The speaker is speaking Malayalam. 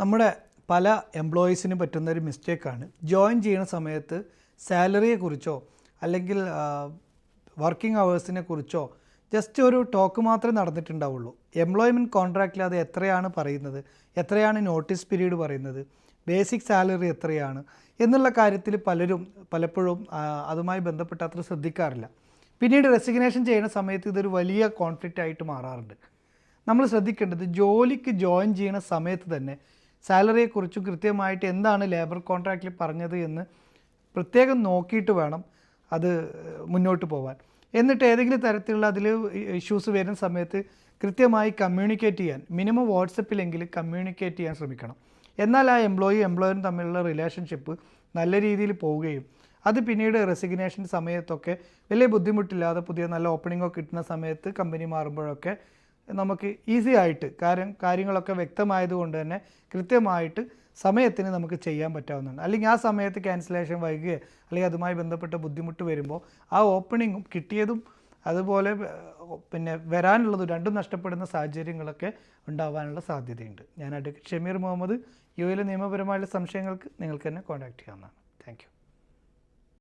നമ്മുടെ പല എംപ്ലോയീസിനും പറ്റുന്ന ഒരു മിസ്റ്റേക്കാണ് ജോയിൻ ചെയ്യുന്ന സമയത്ത് സാലറിയെക്കുറിച്ചോ അല്ലെങ്കിൽ വർക്കിംഗ് അവേഴ്സിനെ കുറിച്ചോ ജസ്റ്റ് ഒരു ടോക്ക് മാത്രമേ നടന്നിട്ടുണ്ടാവുള്ളൂ. എംപ്ലോയ്മെന്റ് കോൺട്രാക്റ്റിൽ അത് എത്രയാണ് പറയുന്നത്? എത്രയാണ് നോട്ടീസ് പീരീഡ് പറയുന്നത്? ബേസിക് സാലറി എത്രയാണ്? എന്നുള്ള കാര്യത്തിൽ പലരും പലപ്പോഴും അതുമായി ബന്ധപ്പെട്ട് അത്ര ശ്രദ്ധിക്കാറില്ല. പിന്നീട് റെസിഗ്നേഷൻ ചെയ്യുന്ന സമയത്ത് ഇതൊരു വലിയ കോൺഫ്ലിക്റ്റ് ആയിട്ട് മാറാറുണ്ട്. നമ്മൾ ശ്രദ്ധിക്കേണ്ടത് ജോലിക്ക് ജോയിൻ ചെയ്യുന്ന സമയത്ത് തന്നെ സാലറിയെക്കുറിച്ചും കൃത്യമായിട്ട് എന്താണ് ലേബർ കോൺട്രാക്റ്റിൽ പറഞ്ഞത് എന്ന് പ്രത്യേകം നോക്കിയിട്ട് വേണം അത് മുന്നോട്ട് പോകാൻ എന്നിട്ട് ഏതെങ്കിലും തരത്തിലുള്ള അതിൽ ഇഷ്യൂസ് വരുന്ന സമയത്ത് കൃത്യമായി കമ്മ്യൂണിക്കേറ്റ് ചെയ്യാൻ മിനിമം വാട്സപ്പിലെങ്കിലും കമ്മ്യൂണിക്കേറ്റ് ചെയ്യാൻ ശ്രമിക്കണം. എന്നാൽ ആ എംപ്ലോയി എംപ്ലോയറും തമ്മിലുള്ള റിലേഷൻഷിപ്പ് നല്ല രീതിയിൽ പോവുകയും അത് പിന്നീട് റെസിഗ്നേഷൻ സമയത്തൊക്കെ വലിയ ബുദ്ധിമുട്ടില്ലാതെ പുതിയ നല്ല ഓപ്പണിംഗ് ഒക്കെ കിട്ടുന്ന സമയത്ത് കമ്പനി മാറുമ്പോഴൊക്കെ നമുക്ക് ഈസി ആയിട്ട് കാര്യം കാര്യങ്ങളൊക്കെ വ്യക്തമായതുകൊണ്ട് തന്നെ കൃത്യമായിട്ട് സമയത്തിന് നമുക്ക് ചെയ്യാൻ പറ്റാവുന്നതാണ്. അല്ലെങ്കിൽ ആ സമയത്ത് ക്യാൻസലേഷൻ വൈകുകയോ അല്ലെങ്കിൽ അതുമായി ബന്ധപ്പെട്ട ബുദ്ധിമുട്ട് വരുമ്പോൾ ആ ഓപ്പണിങ്ങും കിട്ടിയതും അതുപോലെ പിന്നെ വരാനുള്ളതും രണ്ടും നഷ്ടപ്പെടുന്ന സാഹചര്യങ്ങളൊക്കെ ഉണ്ടാവാനുള്ള സാധ്യതയുണ്ട്. ഞാൻ അഡ്വക്കേറ്റ് ഷമീർ മുഹമ്മദ് യു എയിലെ നിയമപരമായുള്ള സംശയങ്ങൾക്ക് നിങ്ങൾക്ക് തന്നെ കോൺടാക്ട് ചെയ്യാവുന്നതാണ്. താങ്ക്